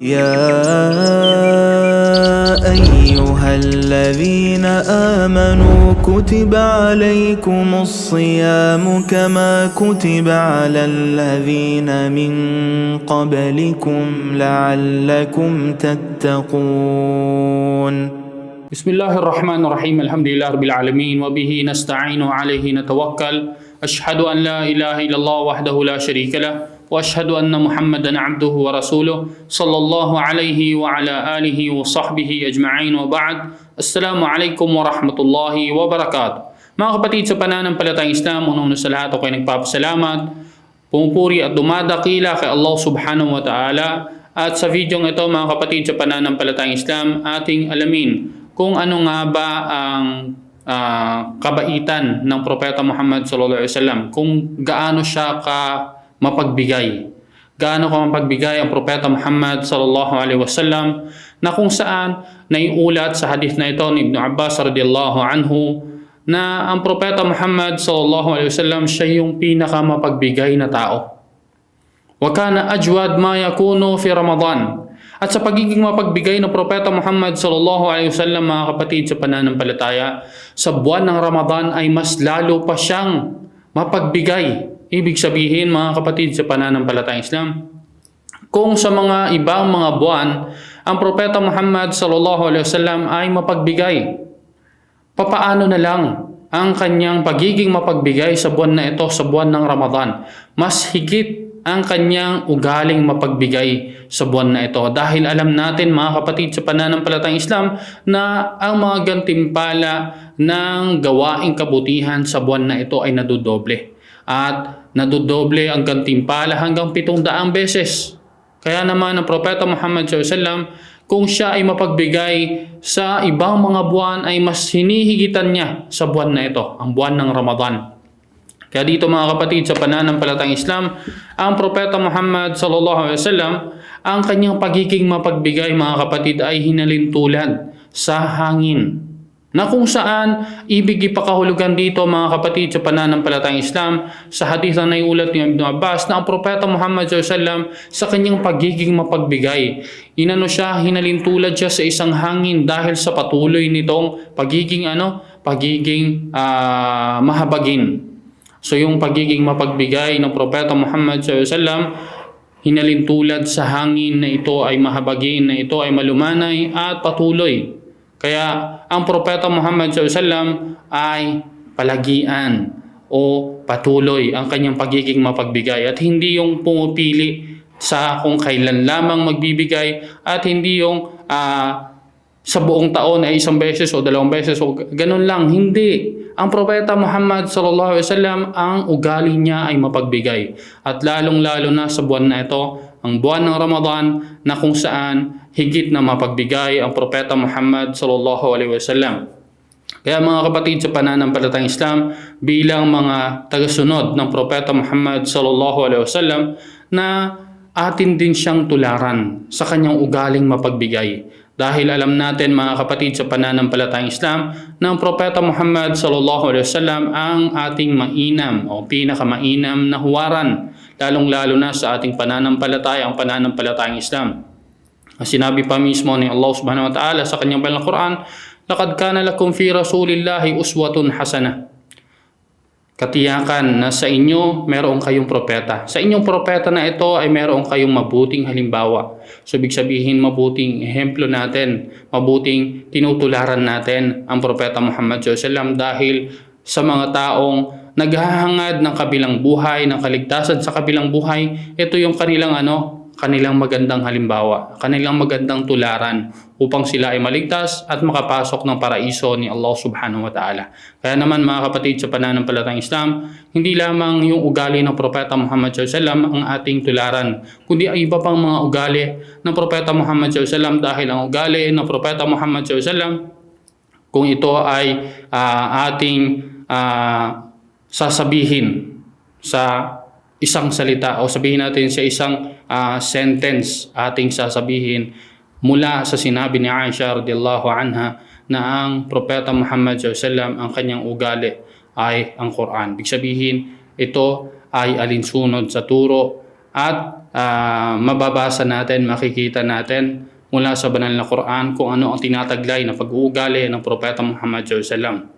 يا أيها الذين آمنوا كتب عليكم الصيام كما كتب على الذين من قبلكم لعلكم تتقون. بسم الله الرحمن الرحيم. الحمد لله رب العالمين. وبه نستعين وعليه نتوكل. أشهد أن لا إله إلا الله وحده لا شريك له. وأشهد أن محمدا عبده ورسوله صلى الله عليه وعلى آله وصحبه أجمعين وبعد السلام عليكم ورحمة الله وبركاته Mga kapatid sa pananampalatayang Islam, unang sa lahat ako ay nagpapasalamat, pumupuri at dumadakila kay Allah subhanahu wa ta'ala at sa video ito mga kapatid sa pananampalatayang Islam, ating alamin kung ano nga ba ang ah, kabaitan ng Propeta Muhammad sallallahu alaihi wasallam, kung gaano siya ka mapagbigay. Gaano ka mapagbigay ang Propeta Muhammad sallallahu alaihi wasallam na kung saan naiulat sa hadith na ito ni Ibn Abbas radiyallahu anhu na ang Propeta Muhammad sallallahu alaihi wasallam siya yung pinaka mapagbigay na tao. Wa kana ajwad ma yakunu fi Ramadan. At sa pagiging mapagbigay ng Propeta Muhammad sallallahu alaihi wasallam mga kapatid sa pananampalataya, sa buwan ng Ramadan ay mas lalo pa siyang mapagbigay. Ibig sabihin mga kapatid sa pananampalatayang Islam, kung sa mga ibang mga buwan, ang Propeta Muhammad sallallahu alaihi wasallam ay mapagbigay. Papaano na lang ang kanyang pagiging mapagbigay sa buwan na ito, sa buwan ng Ramadan? Mas higit ang kanyang ugaling mapagbigay sa buwan na ito. Dahil alam natin mga kapatid sa pananampalatang Islam na ang mga gantimpala ng gawaing kabutihan sa buwan na ito ay nadudoble. At nadudoble ang gantimpala hanggang pitong daang beses. Kaya naman ang Propeta Muhammad SAW, kung siya ay mapagbigay sa ibang mga buwan ay mas hinihigitan niya sa buwan na ito, ang buwan ng Ramadan. Kaya dito mga kapatid sa pananampalatang Islam, ang Propeta Muhammad sallallahu alaihi wasallam, ang kanyang pagiging mapagbigay mga kapatid ay hinalintulad sa hangin. Na kung saan ibig ipakahulugan dito mga kapatid sa pananampalatang Islam sa hadith na naiulat ni Ibn Abbas na ang Propeta Muhammad SAW sa kanyang pagiging mapagbigay. Inano siya, hinalintulad siya sa isang hangin dahil sa patuloy nitong pagiging ano, pagiging ah, mahabagin. So yung pagiging mapagbigay ng Propeta Muhammad SAW, hinalintulad sa hangin na ito ay mahabagin, na ito ay malumanay at patuloy. Kaya ang Propeta Muhammad SAW ay palagian o patuloy ang kanyang pagiging mapagbigay at hindi yung pumupili sa kung kailan lamang magbibigay at hindi yung ah, sa buong taon ay isang beses o dalawang beses o ganun lang. Hindi. Ang Propeta Muhammad sallallahu alaihi wasallam ang ugali niya ay mapagbigay. At lalong-lalo na sa buwan na ito, ang buwan ng Ramadan na kung saan higit na mapagbigay ang Propeta Muhammad sallallahu alaihi wasallam. Kaya mga kapatid sa pananampalatang Islam, bilang mga tagasunod ng Propeta Muhammad sallallahu alaihi wasallam na atin din siyang tularan sa kanyang ugaling mapagbigay. Dahil alam natin mga kapatid sa pananampalatayang Islam na ang Propeta Muhammad sallallahu alaihi wasallam ang ating mainam o pinakamainam na huwaran lalong-lalo na sa ating pananampalataya ang pananampalatayang Islam. Ang sinabi pa mismo ni Allah subhanahu wa ta'ala sa kanyang banal na Quran, Laqad kana lakum fi rasulillahi uswatun hasanah. Katiyakan na sa inyo meron kayong propeta. Sa inyong propeta na ito ay meron kayong mabuting halimbawa. So, ibig sabihin mabuting ehemplo natin, mabuting tinutularan natin ang propeta Muhammad SAW dahil sa mga taong naghahangad ng kabilang buhay, ng kaligtasan sa kabilang buhay, ito yung kanilang ano, kanilang magandang halimbawa, kanilang magandang tularan upang sila ay maligtas at makapasok ng paraiso ni Allah subhanahu wa ta'ala. Kaya naman mga kapatid sa pananampalatang Islam, hindi lamang yung ugali ng Propeta Muhammad SAW ang ating tularan, kundi ay iba pang mga ugali ng Propeta Muhammad SAW dahil ang ugali ng Propeta Muhammad SAW kung ito ay ah, ating ah, sasabihin sa isang salita o sabihin natin sa isang ah, sentence ating sasabihin mula sa sinabi ni Aisha radhiyallahu anha na ang propeta Muhammad SAW ang kanyang ugali ay ang Quran. Ibig sabihin ito ay alinsunod sa turo at ah, mababasa natin, makikita natin mula sa banal na Quran kung ano ang tinataglay na pag-uugali ng Propeta Muhammad SAW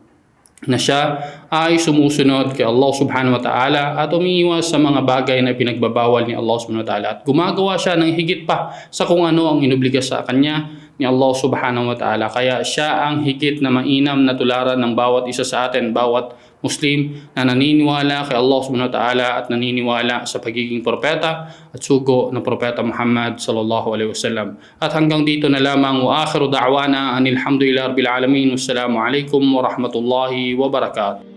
na siya ay sumusunod kay Allah subhanahu wa ta'ala at umiiwas sa mga bagay na pinagbabawal ni Allah subhanahu wa ta'ala. At gumagawa siya ng higit pa sa kung ano ang inubliga sa kanya ni Allah subhanahu wa ta'ala kaya siya ang higit na mainam na tularan ng bawat isa sa atin bawat Muslim na naniniwala kay Allah subhanahu wa ta'ala at naniniwala sa pagiging propeta at sugo ng propeta Muhammad sallallahu alaihi wasallam. At hanggang dito na lamang wa akhiru da'wana anil hamdulillahi rabbil alamin. Wassalamu alaikum wa rahmatullahi wa barakatuh.